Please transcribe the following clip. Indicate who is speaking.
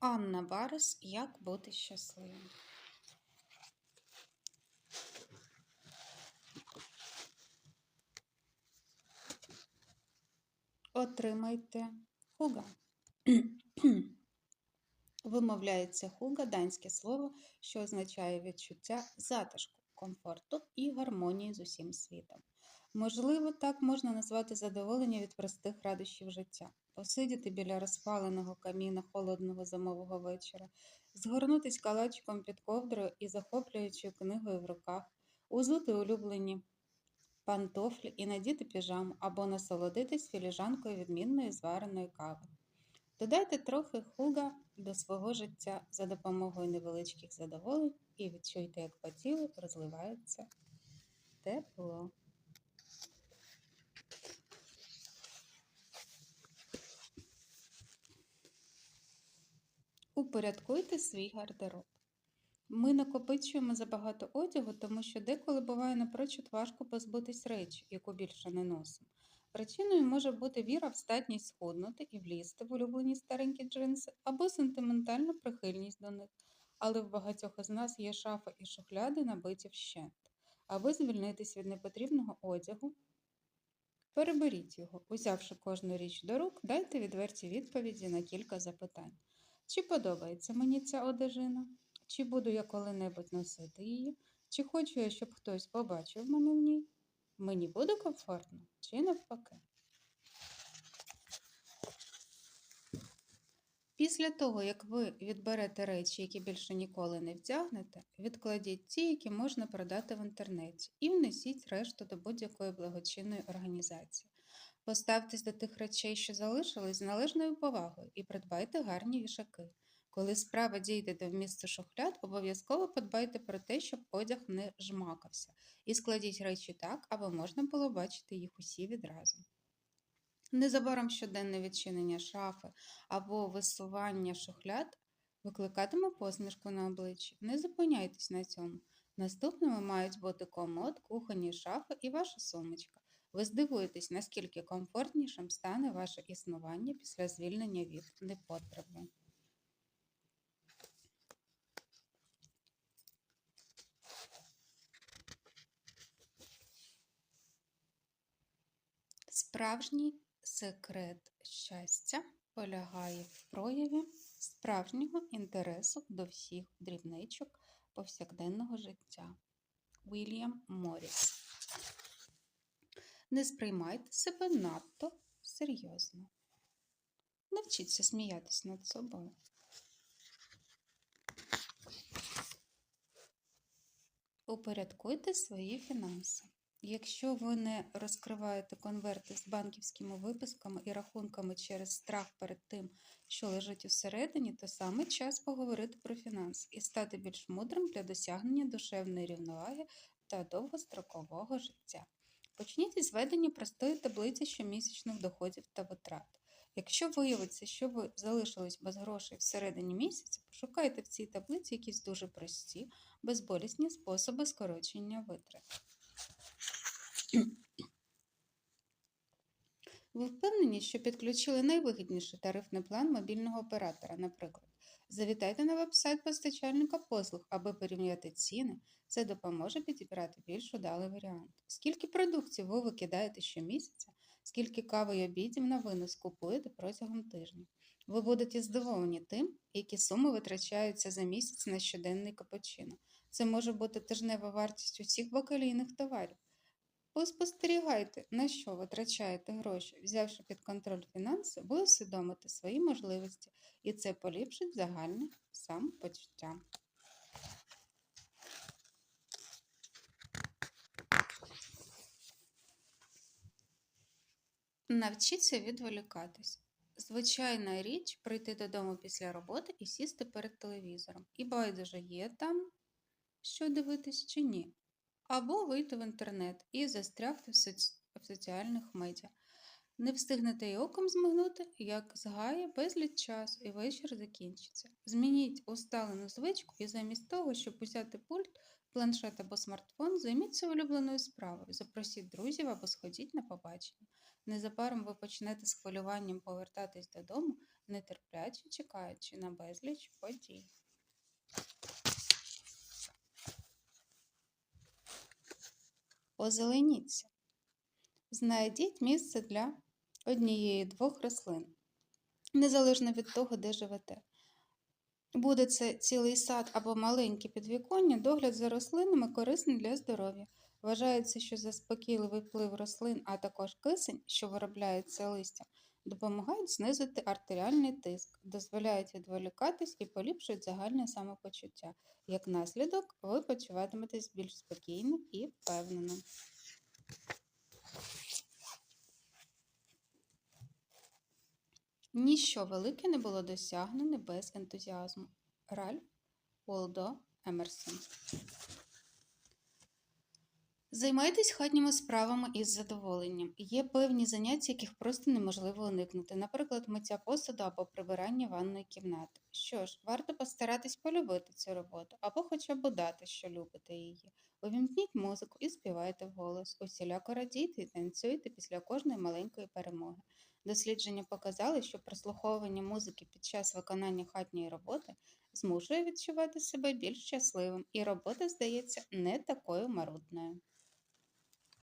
Speaker 1: Анна Барес Як бути щасливим. Отримайте хуга. Вимовляється хуга данське слово, що означає відчуття затишку, комфорту і гармонії з усім світом. Можливо, так можна назвати задоволення від простих радощів життя, посидіти біля розпаленого каміна холодного зимового вечора, згорнутись калачиком під ковдрою і захоплюючою книгою в руках, узути улюблені пантофлі і надіти піжаму або насолодитись філіжанкою відмінної звареної кави. Додайте трохи хуга до свого життя за допомогою невеличких задоволень і відчуйте, як по тілу розливається тепло. Упорядкуйте свій гардероб. Ми накопичуємо забагато одягу, тому що деколи буває напрочуд важко позбутись речі, яку більше не носимо. Причиною може бути віра в здатність схуднути і влізти в улюблені старенькі джинси або сентиментальна прихильність до них. Але в багатьох із нас є шафа і шухляди набиті вщент. Аби звільнитись від непотрібного одягу, переберіть його, узявши кожну річ до рук, дайте відверті відповіді на кілька запитань. Чи подобається мені ця одежина? Чи буду я коли-небудь носити її? Чи хочу я, щоб хтось побачив мене в ній? Мені буде комфортно чи навпаки? Після того, як ви відберете речі, які більше ніколи не вдягнете, відкладіть ті, які можна продати в інтернеті, і внесіть решту до будь-якої благочинної організації. Поставтесь до тих речей, що залишились, з належною повагою, і придбайте гарні вішаки. Коли справа дійде до вмісту шухляд, обов'язково подбайте про те, щоб одяг не жмакався, і складіть речі так, аби можна було бачити їх усі відразу. Незабаром щоденне відчинення шафи або висування шухляд викликатиме посмішку на обличчі. Не зупиняйтесь на цьому. Наступними мають бути комод, кухонні шафи і ваша сумочка. Ви здивуєтесь, наскільки комфортнішим стане ваше існування після звільнення від непотребу. Справжній секрет щастя полягає в прояві справжнього інтересу до всіх дрібничок повсякденного життя. Вільям Моріс. Не сприймайте себе надто серйозно. Навчіться сміятись над собою. Упорядкуйте свої фінанси. Якщо ви не розкриваєте конверти з банківськими виписками і рахунками через страх перед тим, що лежить усередині, то саме час поговорити про фінанси і стати більш мудрим для досягнення душевної рівноваги та довгострокового життя. Почніть із ведення простої таблиці щомісячних доходів та витрат. Якщо виявиться, що ви залишились без грошей всередині місяця, пошукайте в цій таблиці якісь дуже прості, безболісні способи скорочення витрат. Ви впевнені, що підключили найвигідніший тарифний план мобільного оператора, наприклад. Завітайте на веб-сайт постачальника послуг, аби порівняти ціни. Це допоможе підібрати більш удалий варіант. Скільки продуктів ви викидаєте щомісяця, скільки кави й обідів на винос купуєте протягом тижня. Ви будете здивовані тим, які суми витрачаються за місяць на щоденний капучино. Це може бути тижнева вартість усіх бакалійних товарів. Поспостерігайте, на що витрачаєте гроші, взявши під контроль фінанси, ви усвідомите свої можливості, і це поліпшить загальне самопочуття. Навчіться відволікатись. Звичайна річ прийти додому після роботи і сісти перед телевізором. І байдуже є там, що дивитись чи ні або вийти в інтернет і застрягти в, соці... в соціальних медіа. Не встигнете й оком змигнути, як згає безліч часу і вечір закінчиться. Змініть усталену звичку і замість того, щоб узяти пульт, планшет або смартфон, займіться улюбленою справою, запросіть друзів або сходіть на побачення. Незабаром ви почнете з хвилюванням повертатись додому, нетерпляче чекаючи на безліч подій. Озеленіться. Знайдіть місце для однієї-двох рослин, незалежно від того, де живете. Буде це цілий сад або маленьке підвіконня, догляд за рослинами корисний для здоров'я. Вважається, що заспокійливий вплив рослин, а також кисень, що виробляється листям, допомагають знизити артеріальний тиск, дозволяють відволікатись і поліпшують загальне самопочуття. Як наслідок, ви почуватиметесь більш спокійно і впевнено. Ніщо велике не було досягнене без ентузіазму. Ральф Уолдо Емерсон. Займайтесь хатніми справами із задоволенням. Є певні заняття, яких просто неможливо уникнути, наприклад, миття посуду або прибирання ванної кімнати. Що ж, варто постаратись полюбити цю роботу або хоча б удати, що любите її. Увімкніть музику і співайте вголос. Усіляко радійте і танцюйте після кожної маленької перемоги. Дослідження показали, що прослуховування музики під час виконання хатньої роботи змушує відчувати себе більш щасливим, і робота здається не такою марудною.